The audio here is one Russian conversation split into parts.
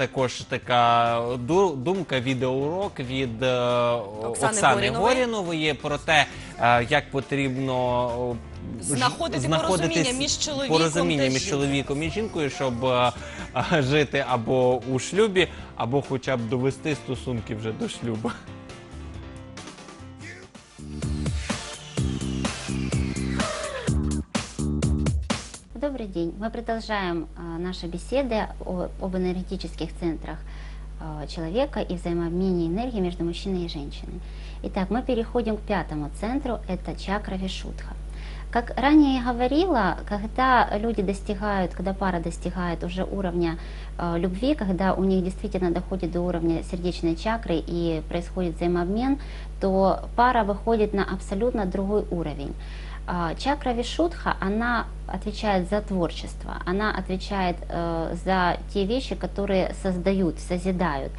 також така ду- думка, відеоурок від е, Оксани Оксани, Горінової. Горінової про те, е, як потрібно о, Знаходити порозуміння між чоловіком порозуміння між чоловіком і жінкою, щоб е, е, жити або у шлюбі, або хоча б довести стосунки вже до шлюбу. Добрый день. Мы продолжаем а, наши беседы о- об энергетических центрах а, человека и взаимообмене энергии между мужчиной и женщиной. Итак, мы переходим к пятому центру, это чакра Вишудха. Как ранее я говорила, когда люди достигают, когда пара достигает уже уровня э, любви, когда у них действительно доходит до уровня сердечной чакры и происходит взаимообмен, то пара выходит на абсолютно другой уровень. А, Чакра Вишудха, она отвечает за творчество, она отвечает э, за те вещи, которые создают, созидают.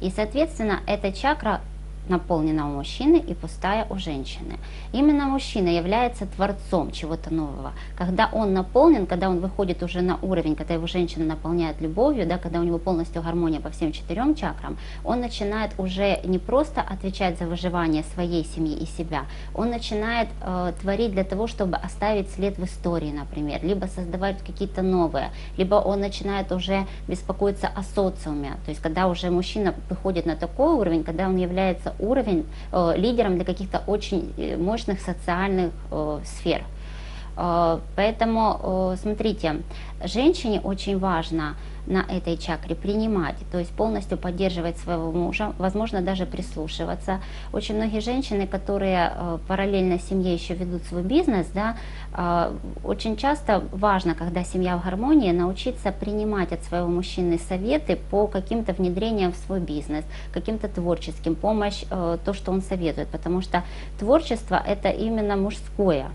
И, соответственно, эта чакра наполнена у мужчины и пустая у женщины. Именно мужчина является творцом чего-то нового. Когда он наполнен, когда он выходит уже на уровень, когда его женщина наполняет любовью, да, когда у него полностью гармония по всем четырем чакрам, он начинает уже не просто отвечать за выживание своей семьи и себя, он начинает э, творить для того, чтобы оставить след в истории, например, либо создавать какие-то новые, либо он начинает уже беспокоиться о социуме, то есть когда уже мужчина выходит на такой уровень, когда он является уровень э, лидером для каких-то очень э, мощных социальных э, сфер. Э, Поэтому, э, смотрите, женщине очень важно на этой чакре принимать, то есть полностью поддерживать своего мужа, возможно, даже прислушиваться. Очень многие женщины, которые э, параллельно семье еще ведут свой бизнес, да, очень часто важно, когда семья в гармонии, научиться принимать от своего мужчины советы по каким-то внедрениям в свой бизнес, каким-то творческим, помощь, то, что он советует, потому что творчество это именно мужское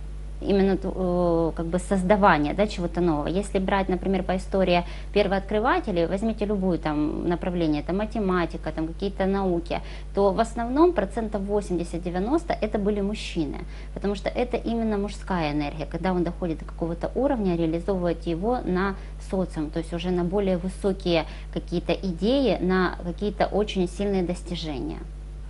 именно э, как бы создавание да, чего-то нового. Если брать, например, по истории первооткрывателей, возьмите любую там направление, это математика, там какие-то науки, то в основном процентов 80-90 это были мужчины, потому что это именно мужская энергия, когда он доходит до какого-то уровня, реализовывать его на социум, то есть уже на более высокие какие-то идеи, на какие-то очень сильные достижения.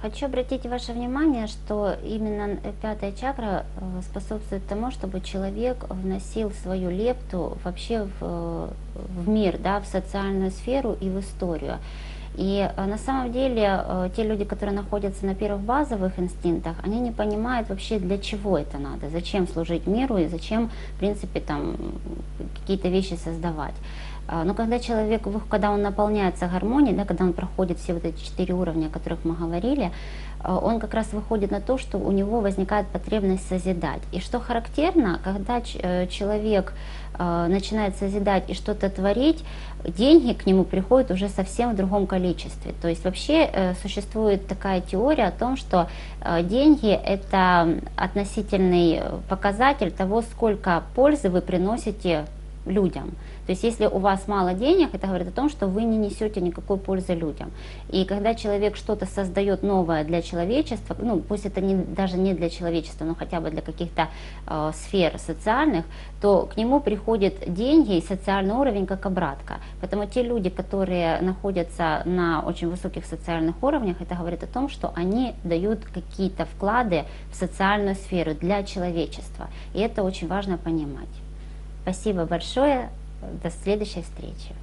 Хочу обратить ваше внимание, что именно пятая чакра э, способствует тому, чтобы человек вносил свою лепту вообще в, э, в мир, да, в социальную сферу и в историю. И э, на самом деле те люди, которые находятся на первых базовых инстинктах, они не понимают вообще для чего это надо, зачем служить миру и зачем, в принципе, там какие-то вещи создавать. А, Но когда человек, когда он наполняется гармонией, да, когда он проходит все вот эти четыре уровня, о которых мы говорили, а, он как раз выходит на то, что у него возникает потребность созидать. И что характерно, когда э, человек э, начинает созидать и что-то творить, деньги к нему приходят уже совсем в другом количестве. То есть вообще э, существует такая теория о том, что э, деньги это относительный показатель того, сколько пользы вы приносите людям. То есть если у вас мало денег, это говорит о том, что вы не несете никакой пользы людям. И когда человек что-то создает новое для человечества, ну пусть это не, даже не для человечества, но хотя бы для каких-то э, сфер социальных, то к нему приходят деньги и социальный уровень как обратка. Поэтому те люди, которые находятся на очень высоких социальных уровнях, это говорит о том, что они дают какие-то вклады в социальную сферу для человечества. И это очень важно понимать. Спасибо большое. До следующей встречи.